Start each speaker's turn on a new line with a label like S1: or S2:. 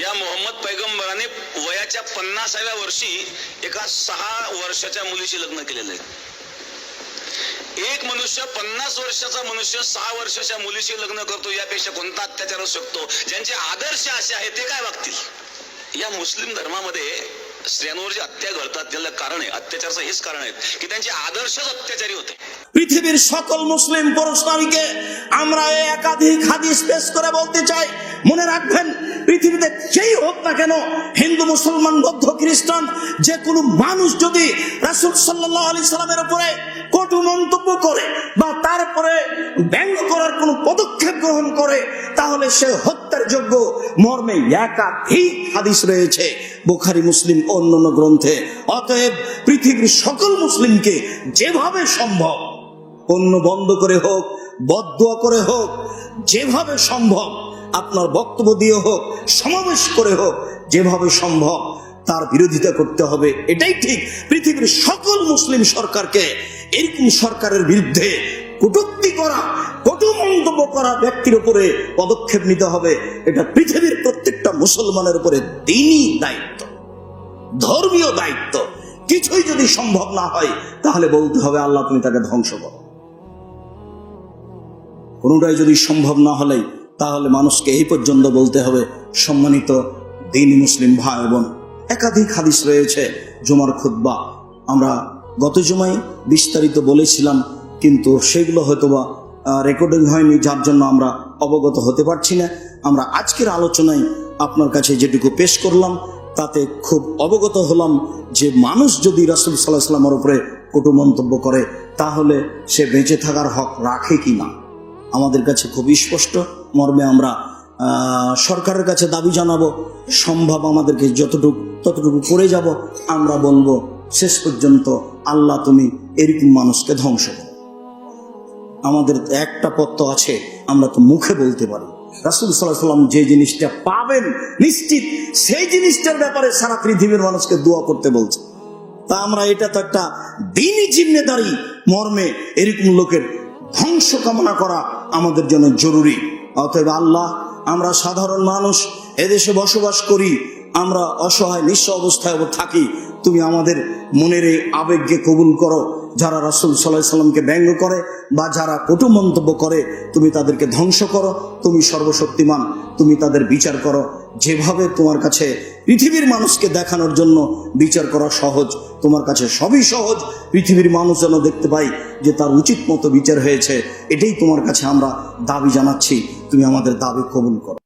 S1: या मोहम्मद पैगंबराने वयाच्या पन्नासाव्या वर्षी एका सहा वर्षाच्या मुलीशी लग्न केलेलं आहे. एक मनुष्य पन्नास वर्षाचा मनुष्य सहा वर्षाच्या मुलीशी लग्न करतो यापेक्षा कोणता अत्याचार असू शकतो? ज्यांचे आदर्श असे आहेत ते काय वागतील? या मुस्लिम धर्मामध्ये स्त्रियांवर जे हत्या घडतात त्याला कारण आहे अत्याचाराचं हेच कारण आहे की त्यांचे आदर्शच अत्याचारी होते
S2: পৃথিবীর সকল মুসলিম পুরুষ নারীকে আমরা এই একাধিক হাদিস পেশ করে বলতে চাই মনে রাখবেন পৃথিবীতে যেই হোক না কেন হিন্দু মুসলমান বৌদ্ধ খ্রিস্টান যে কোনো মানুষ যদি রাসুল সাল্লাহ আলি সাল্লামের উপরে কটু মন্তব্য করে বা তারপরে ব্যঙ্গ করার কোনো পদক্ষেপ গ্রহণ করে, তাহলে সে হত্যার যোগ্য মর্মে একাধিক হাদিস রয়েছে, বুখারি, মুসলিম অন্যান্য গ্রন্থে। অতএব পৃথিবীর সকল মুসলিমকে যেভাবে সম্ভব অন্য বন্ধ করে হোক বদুয়া করে হোক, যেভাবে সম্ভব, আপনার বক্তব্য দিয়ে হোক, সমাবেশ করে হোক, যেভাবে সম্ভব, তার বিরোধিতা করতে হবে। এটাই ঠিক, পৃথিবীর সকল মুসলিম সরকারকে এরকম সরকারের বিরুদ্ধে কটূক্তি করা, কটু মন্তব্য করা ব্যক্তির উপরে পদক্ষেপ নিতে হবে। এটা পৃথিবীর প্রত্যেকটা মুসলমানের উপরে দিনই দায়িত্ব, ধর্মীয় দায়িত্ব। কিছুই যদি সম্ভব না হয়, তাহলে বলতে হবে, আল্লাহ তুমি তাকে ধ্বংস করো। কোনোটাই যদি সম্ভব না হলে তাহলে মানুষকে এই পর্যন্ত বলতে হবে, সম্মানিত দিন মুসলিম ভাই বোন, একাধিক হাদিস রয়েছে, জুমার খুদ্া আমরা গত জুমায় বিস্তারিত বলেছিলাম, কিন্তু সেগুলো হয়তোবা রেকর্ডিং হয়নি, যার জন্য আমরা অবগত হতে পারছি না। আমরা আজকের আলোচনায় আপনার কাছে যেটুকু পেশ করলাম, তাতে খুব অবগত হলাম যে মানুষ যদি রাসুল সাল্লাহ সাল্লামের উপরে কটু মন্তব্য করে, তাহলে সে বেঁচে থাকার হক রাখে কি না আমাদের কাছে খুব স্পষ্ট। মর্মে আমরা সরকারের কাছে দাবি জানাব, সম্ভব আমাদেরকে যতটুকু, ততটুকু করে যাব, আমরা বলব শেষ পর্যন্ত আল্লাহ তুমি এরকম মানুষকে ধ্বংস করো। আমাদের একটা পথ তো আছে, আমরা তো মুখে বলতে পারি। রাসুল সাল্লাহ সাল্লাম যে জিনিসটা পাবেন নিশ্চিত, সেই জিনিসটার ব্যাপারে সারা পৃথিবীর মানুষকে দোয়া করতে বলছে। তা আমরা, এটা তো একটা দিনই জিম্মেদারি মর্মে এরকম লোকের ধ্বংস কামনা করা আমাদের জন্য জরুরি। অতএব আল্লাহ, আমরা সাধারণ মানুষ, এদেশে বসবাস করি, আমরা অসহায়, নিঃস্ব অবস্থায় থাকি তুমি আমাদের মনের এই আবেগকে কবুল করো। যারা রাসুল সাল্লাহ সাল্লামকে ব্যঙ্গ করে বা যারা কটু মন্তব্য করে, তুমি তাদেরকে ধ্বংস করো। তুমি সর্বশক্তিমান, তুমি তাদের বিচার করো। যেভাবে তোমার কাছে পৃথিবীর মানুষকে দেখানোর জন্য বিচার করা সহজ, তোমার কাছে সবই সহজ, পৃথিবীর মানুষ যেন দেখতে পাই যে তার উচিত মতো বিচার হয়েছে, এটাই তোমার কাছে আমরা দাবি জানাচ্ছি। তুমি আমাদের দাবি কবুল করো।